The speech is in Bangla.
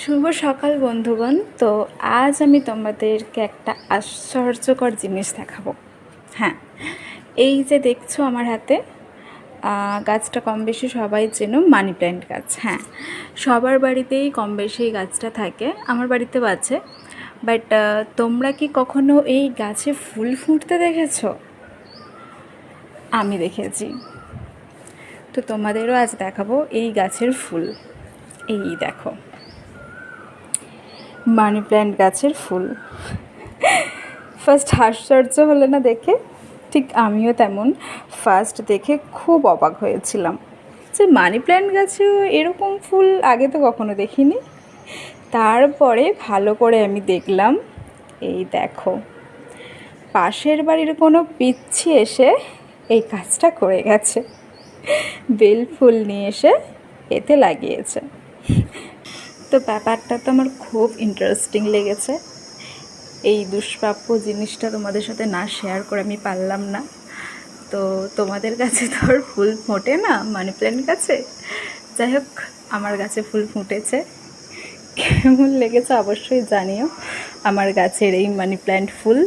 শুভ সকাল, বন্ধুগণ। তো আজ আমি তোমাদেরকে একটা আশ্চর্যকর জিনিস দেখাবো। হ্যাঁ এই যে দেখছ আমার হাতে গাছটা কম বেশি সবাই চেনো, মানি প্ল্যান্ট গাছ। হ্যাঁ সবার বাড়িতেই কম বেশি এই গাছটা থাকে, আমার বাড়িতেও আছে। বাট তোমরা কি কখনো এই গাছে ফুল ফুটতে দেখেছ? আমি দেখেছি। তো তোমাদেরও আজ দেখাবো এই গাছের ফুল। এই দেখো। মানি প্ল্যান্ট গাছের ফুল। ফার্স্ট আশ্চর্য হলে না দেখে? ঠিক আমিও তেমন। ফার্স্ট দেখে খুব অবাক হয়েছিলাম। যে মানি প্ল্যান্ট গাছেও এরকম ফুল আগে তো কখনো দেখিনি। তারপরে ভালো করে আমি দেখলাম। এই দেখো। পাশের বাড়ির কোনো পিচ্ছি এসে এই কাজটা করে গেছে। বেল ফুল নিয়ে এসে এতে লাগিয়েছে। তো ব্যাপারটা তো আমার খুব ইন্টারেস্টিং লেগেছে। এই দুষ্প্রাপ্য জিনিসটা তোমাদের সাথে না শেয়ার করে আমি পারলাম না। তো তোমাদের কাছে তো আর ফুল ফোটে না মানি প্ল্যান্ট গাছে যাই হোক, আমার গাছে ফুল ফুটেছে। কেমন লেগেছে অবশ্যই জানিও। আমার গাছের এই মানি প্ল্যান্ট ফুল।